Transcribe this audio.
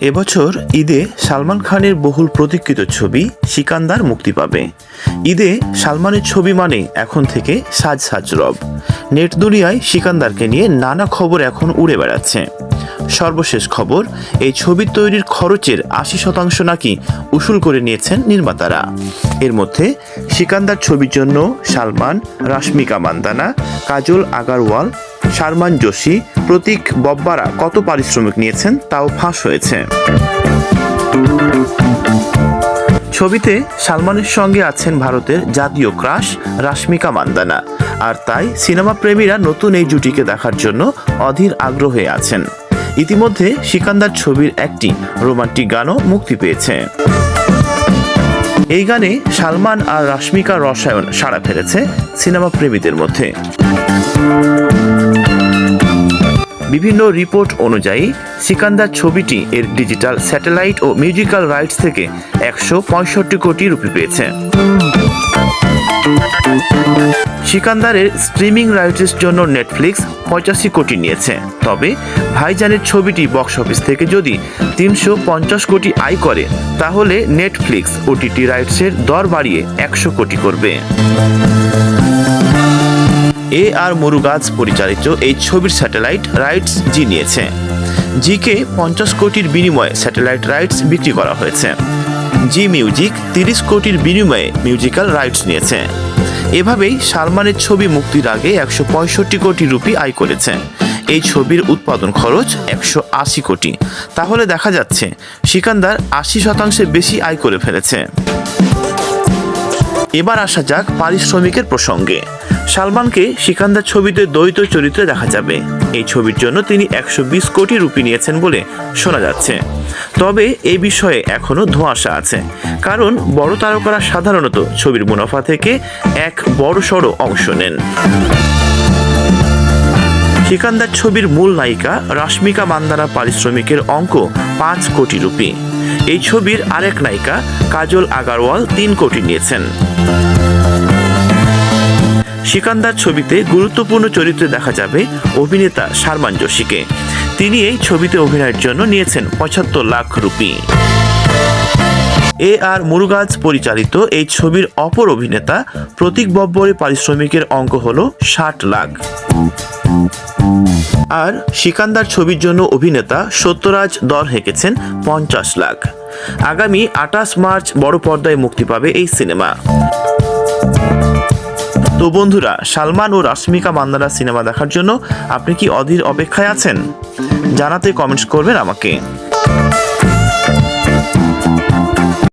এবছর ঈদে সালমান খানের বহুল প্রতীক্ষিত ছবি সিকান্দার মুক্তি পাবে। ঈদে সালমানের ছবি মানে এখন থেকে সাজ সাজ রব। নেট দুনিয়ায় সিকান্দারকে নিয়ে নানা খবর এখন উড়ে বেড়াচ্ছে। সর্বশেষ খবর, এই ছবি তৈরির খরচের আশি শতাংশ নাকি উসুল করে নিয়েছেন নির্মাতারা। এর মধ্যে সিকান্দার ছবির জন্য সালমান, রাশমিকা মান্দানা, কাজল আগারওয়াল শারমান যোশী, প্রতীক বব্বারা কত পারিশ্রমিক নিয়েছেন তাও ফাঁস হয়েছে। ছবিতে সালমানের সঙ্গে আছেন ভারতের জাতীয় ক্রাশ রাশমিকা মান্দানা। আর তাই সিনেমা প্রেমীরা নতুন এই জুটিকে দেখার জন্য অধীর আগ্রহে আছেন। ইতিমধ্যে সিকান্দার ছবির একটি রোমান্টিক গানও মুক্তি পেয়েছে। এই গানে সালমান আর রাশমিকার রসায়ন সাড়া ফেলেছে সিনেমা প্রেমীদের মধ্যে। বিভিন্ন রিপোর্ট অনুযায়ী, সিকান্দার ছবিটি এর ডিজিটাল স্যাটেলাইট ও মিউজিক্যাল রাইটস থেকে একশো পঁয়ষট্টি কোটি রুপি পেয়েছে। সিকান্দারের স্ট্রিমিং রাইটসের জন্য নেটফ্লিক্স পঁচাশি কোটি নিয়েছে। তবে, ভাইজানের ছবিটি বক্স অফিস থেকে যদি তিনশো পঞ্চাশ কোটি আয় করে, তাহলে নেটফ্লিক্স ওটিটি রাইটসের দর বাড়িয়ে একশো কোটি করবে। এ আর মুরুগাজ পরিচালিত এই ছবির স্যাটেলাইট রাইটস জি নিয়েছে। জিকে পঞ্চাশ কোটির বিনিময়ে স্যাটেলাইট রাইটস বিক্রি করা হয়েছে। জি মিউজিক তিরিশ কোটির বিনিময়ে মিউজিক্যাল রাইটস নিয়েছে। এভাবেই সালমানের ছবি মুক্তির আগে একশো পঁয়ষট্টি কোটি রুপি আয় করেছে। এই ছবির উৎপাদন খরচ একশো আশি কোটি। তাহলে দেখা যাচ্ছে, সিকান্দার আশি শতাংশে বেশি আয় করে ফেলেছে। এবার আসা যাক পারিশ্রমিকের প্রসঙ্গে। সালমানকে সিকান্দার ছবিতে দ্বৈত চরিত্রে দেখা যাবে। এই ছবির জন্য তিনি একশো বিশ কোটি রুপি নিয়েছেন বলে শোনা যাচ্ছে। তবে এই বিষয়ে এখনও ধোঁয়াশা আছে। কারণ বড় তারকারা সাধারণত ছবির মুনাফা থেকে এক বড় সড়ো অংশ নেন। সিকান্দার ছবির মূল নায়িকা রাশ্মিকা মান্দানা পারিশ্রমিকের অঙ্ক পাঁচ কোটি রুপি। এই ছবির আরেক নায়িকা কাজল আগারওয়াল তিন কোটি নিয়েছেন। সিকান্দার ছবিতে গুরুত্বপূর্ণ চরিত্রে দেখা যাবে অভিনেতা শারমান যোশীকে। তিনি এই ছবিতে অভিনয়ের জন্য নিয়েছেন পঁচাত্তর লাখ রুপি। এ আর মুরুগাজ পরিচালিত এই ছবির অপর অভিনেতা প্রতীক বব্বরের পারিশ্রমিকের অঙ্ক হল ষাট লাখ। আর সিকান্দার ছবির জন্য অভিনেতা সত্যরাজ দর হেঁকেছেন পঞ্চাশ লাখ। আগামী আঠাশ মার্চ বড় পর্দায় মুক্তি পাবে এই সিনেমা। তো বন্ধুরা, সালমান ও রাশ্মিকা মান্দারা সিনেমা দেখার জন্য আপনি কি অধীর অপেক্ষায় আছেন? জানাতে কমেন্টস করবেন আমাকে।